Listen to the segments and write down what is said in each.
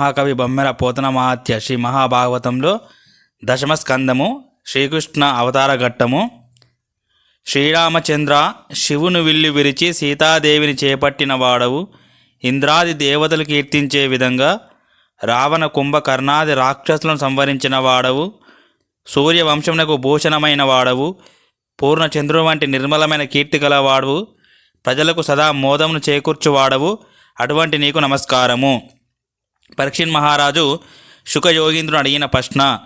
మహాకవి బొమ్మెర పోతన మహాత్య శ్రీ మహాభాగవతంలో దశమ స్కందము శ్రీకృష్ణ అవతార ఘట్టము శ్రీరామచంద్ర శివును విల్లు విరిచి సీతాదేవిని చేపట్టిన వాడవు ఇంద్రాది దేవతలు కీర్తించే విధంగా రావణ కుంభ కర్ణాది రాక్షసులను సంవరించిన వాడవు సూర్యవంశమునకు భూషణమైన వాడవు పూర్ణచంద్రుడు వంటి నిర్మలమైన కీర్తి గలవాడవు ప్రజలకు సదా మోదమును చేకూర్చువాడవు. అటువంటి నీకు నమస్కారము. పరీక్షణ్ మహారాజు శుకయోగీంద్రుడు అడిగిన ప్రశ్న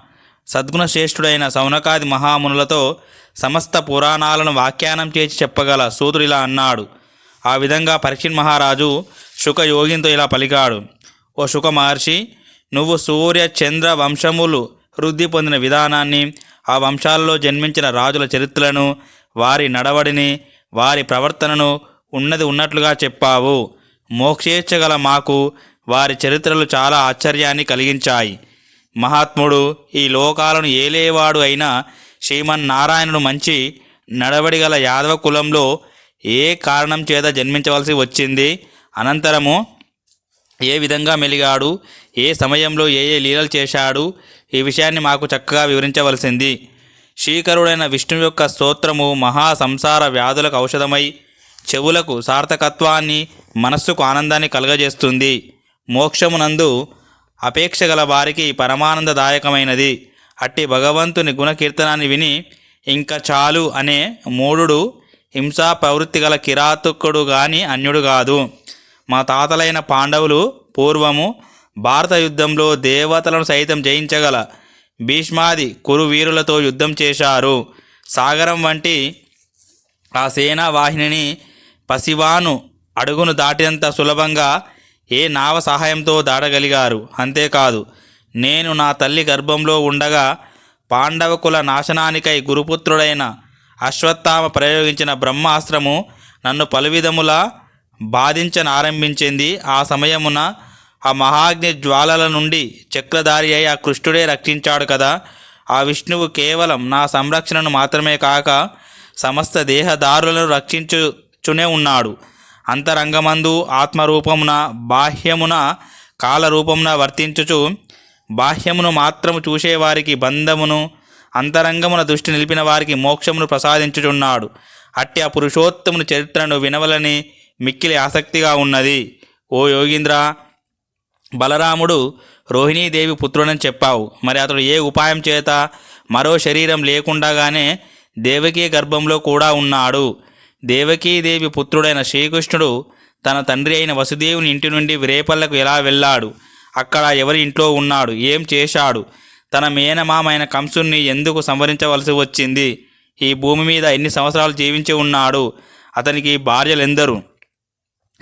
సద్గుణశ్రేష్ఠుడైన సౌనకాది మహామునులతో సమస్త పురాణాలను వ్యాఖ్యానం చేసి చెప్పగల సూతుడు ఇలా అన్నాడు. ఆ విధంగా పరీక్షణ్ మహారాజు శుకయోగింతో ఇలా పలికాడు. ఓ శుక మహర్షి నువ్వు సూర్య చంద్ర వంశములు వృద్ధి పొందిన విధానాన్ని ఆ వంశాలలో జన్మించిన రాజుల చరిత్రలను వారి నడవడిని వారి ప్రవర్తనను ఉన్నది ఉన్నట్లుగా చెప్పావు. మోక్షేచ్ఛగల మాకు వారి చరిత్రలు చాలా ఆశ్చర్యాన్ని కలిగించాయి. మహాత్ముడు ఈ లోకాలను ఏలేవాడు అయిన శ్రీమన్నారాయణుడు మంచి నడవడిగల యాదవ కులంలో ఏ కారణం చేత జన్మించవలసి వచ్చింది? అనంతరము ఏ విధంగా మెలిగాడు? ఏ సమయంలో ఏ ఏ లీలలు చేశాడు? ఈ విషయాన్ని మాకు చక్కగా వివరించవలసింది. శ్రీకరుడైన విష్ణు యొక్క స్తోత్రము మహా సంసార వ్యాధులకు ఔషధమై చెవులకు సార్థకత్వాన్ని మనస్సుకు ఆనందాన్ని కలుగజేస్తుంది. మోక్షమునందు అపేక్ష గల వారికి పరమానందదాయకమైనది. అట్టి భగవంతుని గుణకీర్తనాన్ని విని ఇంకా చాలు అనే మూఢుడు హింసా ప్రవృత్తి గల కిరాతకుడు గాని అన్యుడు కాదు. మా తాతలైన పాండవులు పూర్వము భారత యుద్ధంలో దేవతలను సైతం జయించగల భీష్మాది కురు వీరులతో యుద్ధం చేశారు. సాగరం వంటి ఆ సేనా వాహినిని పసివాను అడుగును దాటినంత సులభంగా ఏ నావ సహాయంతో దాటగలిగారు అంతేకాదు నేను నా తల్లి గర్భంలో ఉండగా పాండవ కుల నాశనానికై గురుపుత్రుడైన అశ్వత్థామ ప్రయోగించిన బ్రహ్మాస్త్రము నన్ను పలువిధములా బాధించనారంభించింది. ఆ సమయమున ఆ మహాగ్ని జ్వాలల నుండి చక్రధారి అయి ఆ కృష్ణుడే రక్షించాడు కదా. ఆ విష్ణువు కేవలం నా సంరక్షణను మాత్రమే కాక సమస్త దేహదారులను రక్షించుచునే ఉన్నాడు. అంతరంగమందు ఆత్మరూపమున బాహ్యమున కాలరూపమున వర్తించుచు బాహ్యమును మాత్రము చూసేవారికి బంధమును అంతరంగమున దృష్టి నిలిపిన వారికి మోక్షమును ప్రసాదించుచున్నాడు. అట్టి ఆ పురుషోత్తముని చరిత్రను వినవలని మిక్కిలి ఆసక్తిగా ఉన్నది. ఓ యోగీంద్ర బలరాముడు రోహిణీదేవి పుత్రుడని చెప్పావు. మరి అతడు ఏ ఉపాయం చేత మరో శరీరం లేకుండాగానే దేవకీ గర్భంలో కూడా ఉన్నాడు. దేవకీదేవి పుత్రుడైన శ్రీకృష్ణుడు తన తండ్రి అయిన వసుదేవుని ఇంటి నుండి విరేపల్లకు ఎలా వెళ్ళాడు? అక్కడ ఎవరి ఇంట్లో ఉన్నాడు? ఏం చేశాడు? తన మేనమామైన కంసుణ్ణి ఎందుకు సంవరించవలసి వచ్చింది? ఈ భూమి మీద ఎన్ని సంవత్సరాలు జీవించి ఉన్నాడు? అతనికి భార్యలెందరు?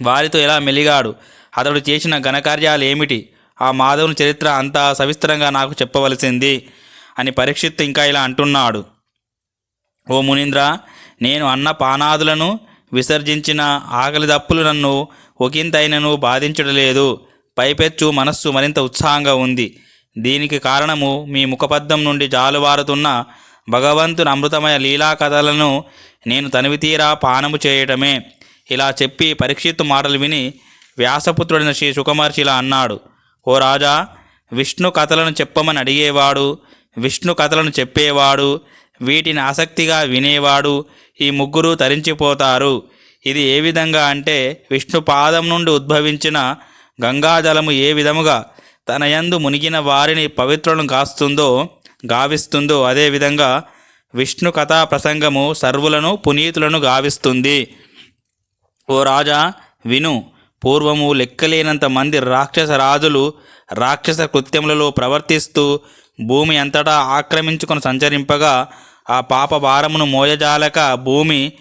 వారితో ఎలా మెలిగాడు? అతడు చేసిన ఘనకార్యాలు ఏమిటి ఆ మాధవుని చరిత్ర అంతా సవిస్తరంగా నాకు చెప్పవలసింది అని పరీక్షిత్ ఇంకా ఇలా అంటున్నాడు. ఓ మునీంద్ర నేను అన్న పానాదులను విసర్జించిన ఆకలి దప్పులు నన్ను ఒకంతైనను బాధించడలేదు పైపెచ్చు మనస్సు మరింత ఉత్సాహంగా ఉంది. దీనికి కారణము మీ ముఖపద్దం నుండి జాలువారుతున్న భగవంతుని అమృతమయ లీలా కథలను నేను తనివితీరా పానము చేయటమే. ఇలా చెప్పి పరీక్షిత్తు మాటలు విని వ్యాసపుత్రుడైన శ్రీ సుకుమర్షి ఇలా అన్నాడు. ఓ రాజా విష్ణు కథలను చెప్పమని అడిగేవాడు విష్ణు కథలను చెప్పేవాడు వీటిని ఆసక్తిగా వినేవాడు ఈ ముగ్గురు తరించిపోతారు. ఇది ఏ విధంగా అంటే విష్ణు పాదం నుండి ఉద్భవించిన గంగాజలము ఏ విధముగా తన యందు మునిగిన వారిని పవిత్రులను కాస్తుందో గావిస్తుందో అదేవిధంగా విష్ణు కథా ప్రసంగము సర్వులను పునీతులను గావిస్తుంది. ఓ రాజా విను పూర్వము లెక్కలేనంత మంది రాక్షస రాజులు రాక్షస కృత్యములలో ప్రవర్తిస్తూ భూమి అంతటా ఆక్రమించుకొని సంచరింపగా ఆ పాప భారమును మోయజాలక భూమి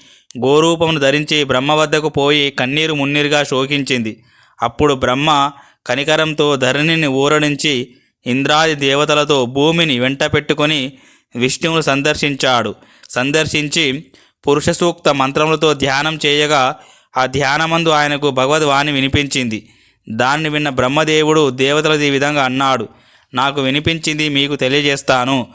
గోరూపమును ధరించి బ్రహ్మ వద్దకు పోయి కన్నీరు మున్నీరుగా శోకించింది. అప్పుడు బ్రహ్మ కనికరంతో ధరణిని ఊరడించి ఇంద్రాది దేవతలతో భూమిని వెంట పెట్టుకొని విష్ణువును సందర్శించాడు. సందర్శించి పురుష సూక్త మంత్రములతో ధ్యానం చేయగా ఆ ధ్యానమందు ఆయనకు భగవద్వాణి వినిపించింది. దాన్ని విన్న బ్రహ్మదేవుడు దేవతలది ఈ విధంగా అన్నాడు. నాకు వినిపించింది మీకు తెలియజేస్తాను.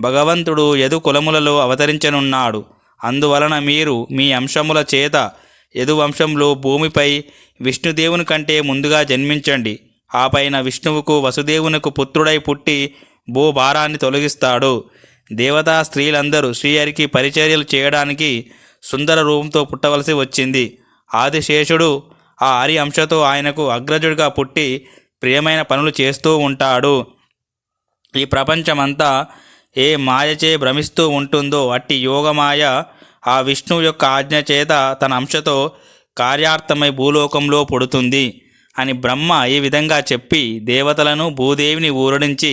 భగవంతుడు యదు కులములలో అవతరించనున్నాడు. అందువలన మీరు మీ అంశముల చేత యదు వంశంలో భూమిపై విష్ణుదేవుని కంటే ముందుగా జన్మించండి. ఆ పైన విష్ణువుకు వసుదేవునకు పుత్రుడై పుట్టి భూభారాన్ని తొలగిస్తాడు. దేవతా స్త్రీలందరూ శ్రీహరికి పరిచర్యలు చేయడానికి సుందర రూపంతో పుట్టవలసి వచ్చింది. ఆదిశేషుడు ఆ హరి అంశతో ఆయనకు అగ్రజుడిగా పుట్టి ప్రియమైన పనులు చేస్తూ ఉంటాడు. ఈ ప్రపంచమంతా ఏ మాయచే భ్రమిస్తూ ఉంటుందో అట్టి యోగమాయ ఆ విష్ణువు యొక్క ఆజ్ఞ చేత తన అంశతో కార్యార్థమై భూలోకంలో పుడుతుంది అని బ్రహ్మ ఈ విధంగా చెప్పి దేవతలను భూదేవిని ఊరడించి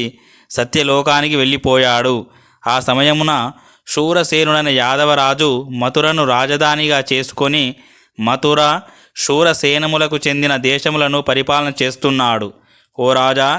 సత్యలోకానికి వెళ్ళిపోయాడు. ఆ సమయమున శూరసేనుడైన యాదవరాజు మథురను రాజధానిగా చేసుకొని మథుర శూరసేనములకు చెందిన దేశములను పరిపాలన చేస్తున్నాడు. ఓ రాజా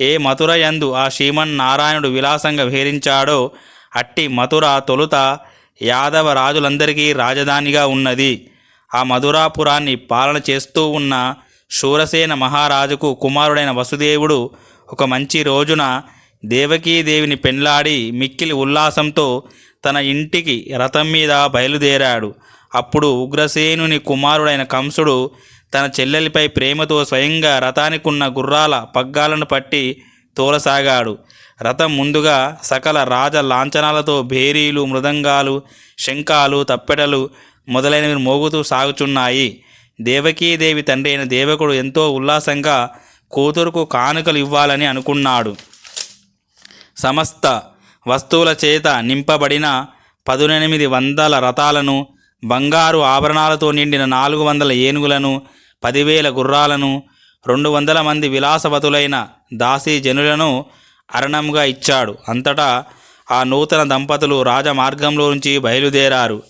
ఏ మథుర యందు ఆ శ్రీమన్నారాయణుడు విలాసంగా విహరించాడో అట్టి మథుర తొలుత యాదవ రాజులందరికీ రాజధానిగా ఉన్నది. ఆ మధురాపురాన్ని పాలన చేస్తూ ఉన్న శూరసేన మహారాజుకు కుమారుడైన వసుదేవుడు ఒక మంచి రోజున దేవకీదేవిని పెండ్లాడి మిక్కిలి ఉల్లాసంతో తన ఇంటికి రథం మీద బయలుదేరాడు. అప్పుడు ఉగ్రసేనుని కుమారుడైన కంసుడు తన చెల్లెలిపై ప్రేమతో స్వయంగా రథానికున్న గుర్రాల పగ్గాలను పట్టి తోలసాగాడు. రథం ముందుగా సకల రాజ లాంఛనాలతో భేరీలు మృదంగాలు శంఖాలు తప్పెటలు మొదలైనవి మోగుతూ సాగుచున్నాయి. దేవకీదేవి తండ్రి అయిన దేవకుడు ఎంతో ఉల్లాసంగా కూతురుకు కానుకలు ఇవ్వాలని అనుకున్నాడు. సమస్త వస్తువుల చేత నింపబడిన పదునెనిమిది వందల రథాలను బంగారు ఆభరణాలతో నిండిన నాలుగు వందల ఏనుగులను పదివేల గుర్రాలను రెండు వందల మంది విలాసవతులైన దాసీ జనులను అరణంగా ఇచ్చాడు. అంతటా ఆ నూతన దంపతులు రాజమార్గంలో నుంచి బయలుదేరారు.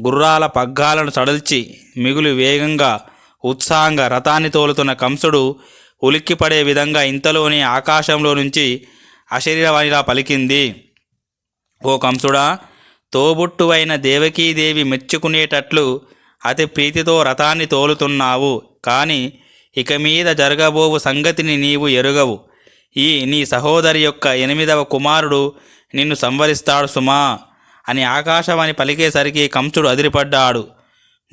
గుర్రాల పగ్గాలను సడల్చి మిగులు వేగంగా ఉత్సాహంగా రథాన్ని తోలుతున్న కంసుడు ఉలిక్కిపడే విధంగా ఇంతలోనే ఆకాశంలో నుంచి అశరీరవాణిలా పలికింది. ఓ కంసుడా తోబుట్టువైన దేవకీదేవి మెచ్చుకునేటట్లు అతి ప్రీతితో రథాన్ని తోలుతున్నావు. కానీ ఇక మీద జరగబోవు సంగతిని నీవు ఎరుగవు. ఈ నీ సహోదరి యొక్క ఎనిమిదవ కుమారుడు నిన్ను సంవరిస్తాడు సుమా అని ఆకాశవాణి పలికేసరికి కంసుడు అదిరిపడ్డాడు.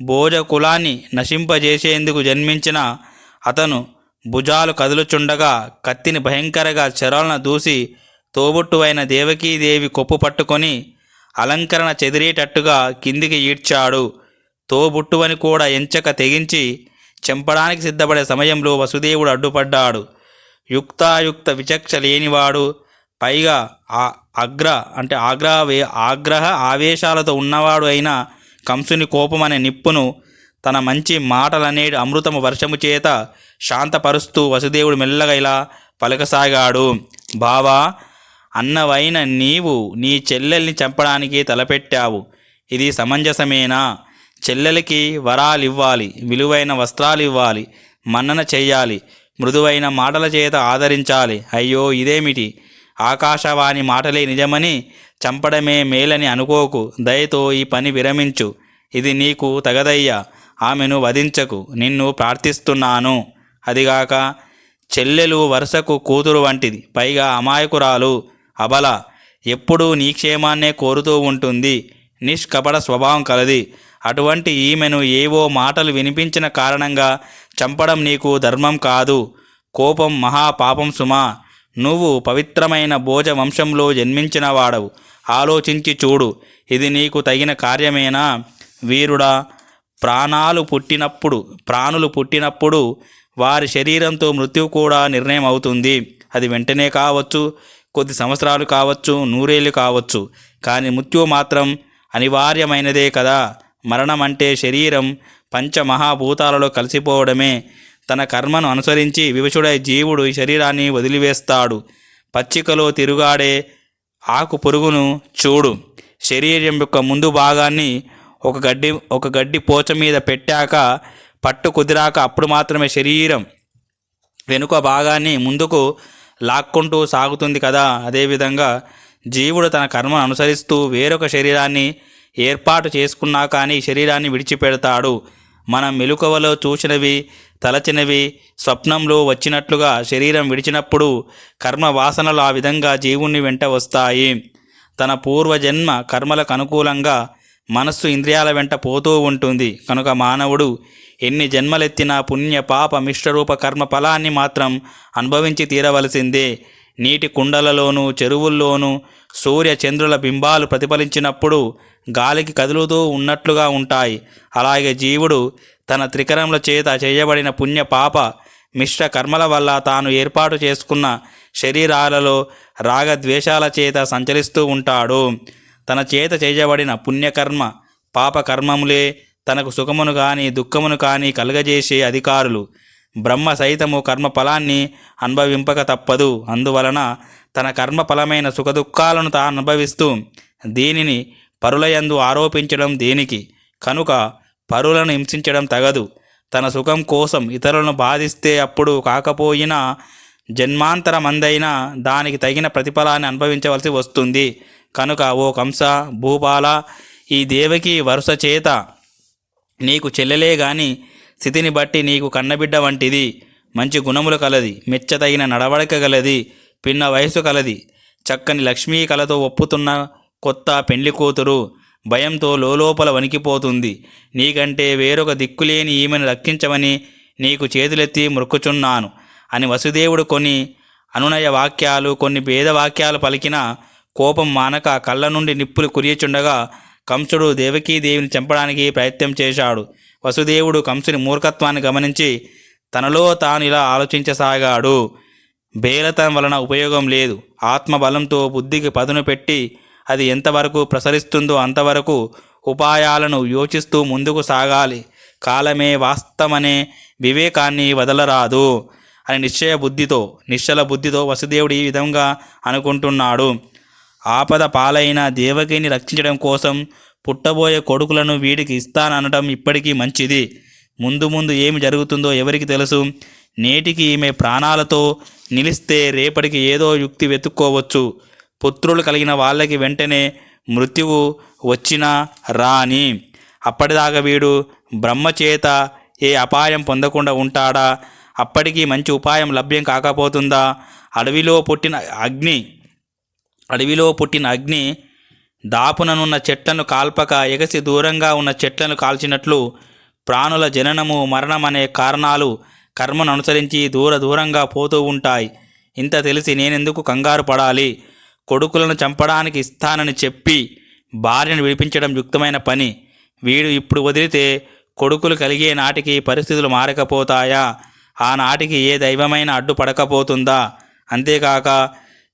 భోజ కులాన్ని నశింపజేసేందుకు జన్మించిన అతను భుజాలు కదులుచుండగా కత్తిని భయంకరగా చెరలను దూసి తోబుట్టువైన దేవకీదేవి కొప్పు పట్టుకొని అలంకరణ చెదిరేటట్టుగా కిందికి ఈడ్చాడు. తోబుట్టువని కూడా ఎంచక తెగించి చెంపడానికి సిద్ధపడే సమయంలో వసుదేవుడు అడ్డుపడ్డాడు. యుక్తాయుక్త విచక్ష లేనివాడు పైగా ఆ అగ్ర అంటే ఆగ్రహ ఆగ్రహ ఆవేశాలతో ఉన్నవాడు అయిన కంసుని కోపం అనే నిప్పును తన మంచి మాటలనేడు అమృతము వర్షము చేత శాంతపరుస్తూ వసుదేవుడు మెల్లగా ఇలా పలకసాగాడు. బావా అన్నవైన నీవు నీ చెల్లెల్ని చంపడానికి తలపెట్టావు. ఇది సమంజసమేనా? చెల్లెలకి వరాలు ఇవ్వాలి విలువైన వస్త్రాలు ఇవ్వాలి మన్నన చెయ్యాలి మృదువైన మాటల చేత ఆదరించాలి. అయ్యో ఇదేమిటి? ఆకాశవాణి మాటలే నిజమని చంపడమే మేలని అనుకోకు. దయతో ఈ పని విరమించు. ఇది నీకు తగదయ్యా. ఆమెను వధించకు. నిన్ను ప్రార్థిస్తున్నాను. అదిగాక చెల్లెలు వరుసకు కూతురు వంటిది. పైగా అమాయకురాలు. అబల ఎప్పుడూ నీ క్షేమాన్నే కోరుతూ ఉంటుంది నిష్కపట స్వభావం కలది. అటువంటి ఈమెను ఏవో మాటలు వినిపించిన కారణంగా చంపడం నీకు ధర్మం కాదు. కోపం మహాపాపం సుమా. నువ్వు పవిత్రమైన భోజ వంశంలో జన్మించిన వాడవు. ఆలోచించి చూడు ఇది నీకు తగిన కార్యమేనా? వీరుడా ప్రాణాలు పుట్టినప్పుడు ప్రాణులు పుట్టినప్పుడు వారి శరీరంతో మృత్యువు కూడా నిర్ణయం అవుతుంది అది వెంటనే కావచ్చు. కొద్ది సంవత్సరాలు కావచ్చు నూరేళ్ళు కావచ్చు. కానీ మృత్యువు మాత్రం అనివార్యమైనదే కదా. మరణం అంటే శరీరం పంచమహాభూతాలలో కలిసిపోవడమే. తన కర్మను అనుసరించి వివశుడై జీవుడు ఈ శరీరాన్ని వదిలివేస్తాడు. పచ్చికలో తిరుగాడే ఆకు పురుగును చూడు. శరీరం యొక్క ముందు భాగాన్ని ఒక గడ్డి ఒక గడ్డి పోచ మీద పెట్టాక పట్టు కుదిరాక అప్పుడు మాత్రమే శరీరం వెనుక భాగాన్ని ముందుకు లాక్కుంటూ సాగుతుంది కదా. అదేవిధంగా జీవుడు తన కర్మను అనుసరిస్తూ వేరొక శరీరాన్ని ఏర్పాటు చేసుకున్నా కానీ శరీరాన్ని విడిచిపెడతాడు. మనం మెలకువలో చూసినవి తలచినవి స్వప్నంలో వచ్చినట్లుగా శరీరం విడిచినప్పుడు కర్మ వాసనలు ఆ విధంగా జీవుణ్ణి వెంట వస్తాయి. తన పూర్వజన్మ కర్మలకు అనుకూలంగా మనస్సు ఇంద్రియాల వెంట పోతూ ఉంటుంది. కనుక మానవుడు ఎన్ని జన్మలెత్తినా పుణ్య పాప మిశ్రరూప కర్మ ఫలాన్ని మాత్రం అనుభవించి తీరవలసిందే. నీటి కుండలలోనూ చెరువుల్లోనూ సూర్య చంద్రుల బింబాలు ప్రతిఫలించినప్పుడు గాలికి కదులుతూ ఉన్నట్లుగా ఉంటాయి. అలాగే జీవుడు తన త్రికరముల చేత చేయబడిన పుణ్య పాప మిశ్ర కర్మల వల్ల తాను ఏర్పాటు చేసుకున్న శరీరాలలో రాగద్వేషాల చేత సంచరిస్తూ ఉంటాడు. తన చేత చేయబడిన పుణ్యకర్మ పాపకర్మములే తనకు సుఖమును కానీ దుఃఖమును కానీ కలుగజేసే అధికారులు. బ్రహ్మ సైతము కర్మ ఫలాన్ని అనుభవింపక తప్పదు. అందువలన తన కర్మ ఫలమైన సుఖదుఖాలను తాను అనుభవిస్తూ దీనిని పరులయందు ఆరోపించడం దేనికి? కనుక పరులను హింసించడం తగదు. తన సుఖం కోసం ఇతరులను బాధిస్తే అప్పుడు కాకపోయినా జన్మాంతరమందైనా దానికి తగిన ప్రతిఫలాన్ని అనుభవించవలసి వస్తుంది. కనుక ఓ కంస భూపాల ఈ దేవకి వరుస చేత నీకు చెల్లెలే గాని స్థితిని బట్టి నీకు కన్నబిడ్డ వంటిది. మంచి గుణములు కలది. మెచ్చతగిన నడవడిక గలది. పిన్న వయసు కలది. చక్కని లక్ష్మీ కలతో ఒప్పుతున్న కొత్త పెళ్ళి కూతురు భయంతో లోలోపల వణికిపోతుంది. నీకంటే వేరొక దిక్కులేని ఈమెను రక్షించమని నీకు చేతులెత్తి మొక్కుచున్నాను. అని వసుదేవుడు కొన్ని అనునయ వాక్యాలు కొన్ని భేద వాక్యాలు పలికిన కోపం మానక కళ్ళ నుండి నిప్పులు కురియచుండగా కంసుడు దేవకీదేవిని చంపడానికి ప్రయత్నం చేశాడు. వసుదేవుడు కంసుని మూర్ఖత్వాన్ని గమనించి తనలో తాను ఇలా ఆలోచించసాగాడు. బేలతనం వలన ఉపయోగం లేదు. ఆత్మబలంతో బుద్ధికి పదును పెట్టి అది ఎంతవరకు ప్రసరిస్తుందో అంతవరకు ఉపాయాలను యోచిస్తూ ముందుకు సాగాలి. కాలమే వాస్తవమనే వివేకాన్ని వదలరాదు. అని నిశ్చయ బుద్ధితో నిశ్చల బుద్ధితో వసుదేవుడు ఈ విధంగా అనుకుంటున్నాడు. ఆపద పాలైన దేవకిని రక్షించడం కోసం పుట్టబోయే కొడుకులను వీడికి ఇస్తాననడం ఇప్పటికీ మంచిది. ముందు ముందు ఏమి జరుగుతుందో ఎవరికి తెలుసు? నేటికి ఈమె ప్రాణాలతో నిలిస్తే రేపటికి ఏదో యుక్తి వెతుక్కోవచ్చు. పుత్రులు కలిగిన వాళ్ళకి వెంటనే మృత్యువు వచ్చినా రాని. అప్పటిదాకా వీడు బ్రహ్మచేత ఏ అపాయం పొందకుండా ఉంటాడా? అప్పటికి మంచి ఉపాయం లభ్యం కాకపోతుందా? అడవిలో పుట్టిన అగ్ని అడవిలో పుట్టిన అగ్ని దాపుననున్న చెట్లను కాల్పక ఎగసి దూరంగా ఉన్న చెట్లను కాల్చినట్లు ప్రాణుల జననము మరణం అనే కారణాలు కర్మను అనుసరించి దూర దూరంగా పోతూ ఉంటాయి. ఇంత తెలిసి నేనెందుకు కంగారు పడాలి? కొడుకులను చంపడానికి ఇస్తానని చెప్పి భార్యను విడిపించడం యుక్తమైన పని. వీడు ఇప్పుడు వదిలితే కొడుకులు కలిగే నాటికి పరిస్థితులు మారకపోతాయా? ఆనాటికి ఏ దైవమైన అడ్డుపడకపోతుందా? అంతేకాక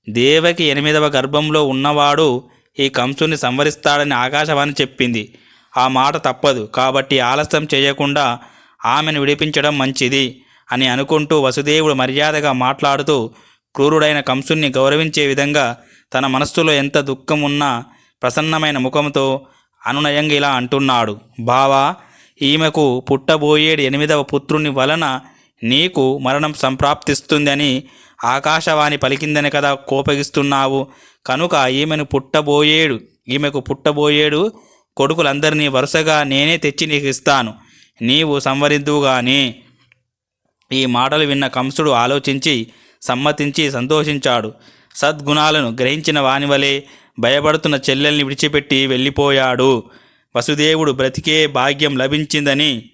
దేవకి ఎనిమిదవ గర్భంలో ఉన్నవాడు ఈ కంసుని సంవరిస్తాడని ఆకాశవాణి చెప్పింది. ఆ మాట తప్పదు. కాబట్టి ఆలస్యం చేయకుండా ఆమెను విడిపించడం మంచిది అని అనుకుంటూ వసుదేవుడు మర్యాదగా మాట్లాడుతూ క్రూరుడైన కంసుని గౌరవించే విధంగా తన మనస్సులో ఎంత దుఃఖం ఉన్నా ప్రసన్నమైన ముఖంతో అనునయంగా ఇలా అంటున్నాడు. బావా ఈమెకు పుట్టబోయేడు ఎనిమిదవ పుత్రుని వలన నీకు మరణం సంప్రాప్తిస్తుందని ఆకాశవాణి పలికిందని కదా కోపగిస్తున్నావు. కనుక ఈమెను పుట్టబోయేడు ఈమెకు పుట్టబోయేడు కొడుకులందరినీ వరుసగా నేనే తెచ్చి నీకు ఇస్తాను. నీవు సంవరిద్దువుగాని ఈ మాటలు విన్న కంసుడు ఆలోచించి సమ్మతించి సంతోషించాడు. సద్గుణాలను గ్రహించిన వానివలే భయపడుతున్న చెల్లెల్ని విడిచిపెట్టి వెళ్ళిపోయాడు. వసుదేవుడు బ్రతికే భాగ్యం లభించిందని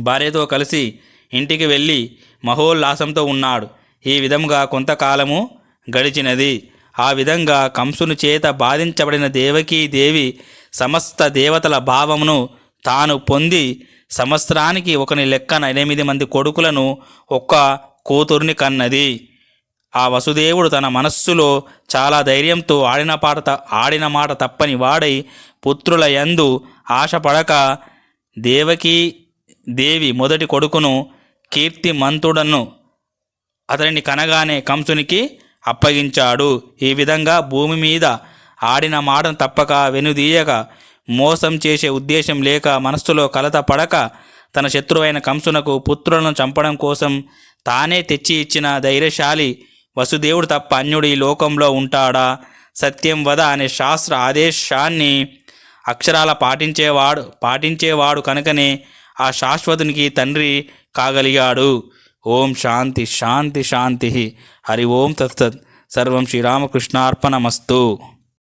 భార్యతో కలిసి ఇంటికి వెళ్ళి మహోల్లాసంతో ఉన్నాడు. ఈ విధంగా కొంతకాలము గడిచినది. ఆ విధంగా కంసుని చేత బాధించబడిన దేవకీ దేవి సమస్త దేవతల భావమును తాను పొంది సంవత్సరానికి ఒకని లెక్కన ఎనిమిది మంది కొడుకులను ఒక్క కూతుర్ని కన్నది. ఆ వసుదేవుడు తన మనస్సులో చాలా ధైర్యంతో ఆడిన పాట ఆడిన మాట తప్పని వాడై పుత్రుల యందు ఆశపడక దేవకీ దేవి మొదటి కొడుకును కీర్తిమంతుడను అతనిని కనగానే కంసునికి అప్పగించాడు. ఈ విధంగా భూమి మీద ఆడిన మాటను తప్పక వెనుదీయక మోసం చేసే ఉద్దేశం లేక మనస్సులో కలత పడక తన శత్రువైన కంసునకు పుత్రులను చంపడం కోసం తానే తెచ్చి ఇచ్చిన ధైర్యశాలి వసుదేవుడు తప్ప అన్యుడు ఈ లోకంలో ఉంటాడా? సత్యం వద అనే శాస్త్ర ఆదేశాన్ని అక్షరాల పాటించేవాడు పాటించేవాడు కనుకనే ఆ శాశ్వతునికి తండ్రి కాగలిగాడు. ఓం శాంతి శాంతి శాంతి. హరి ఓం తత్సత్ సర్వం శ్రీరామకృష్ణార్పణమస్తు.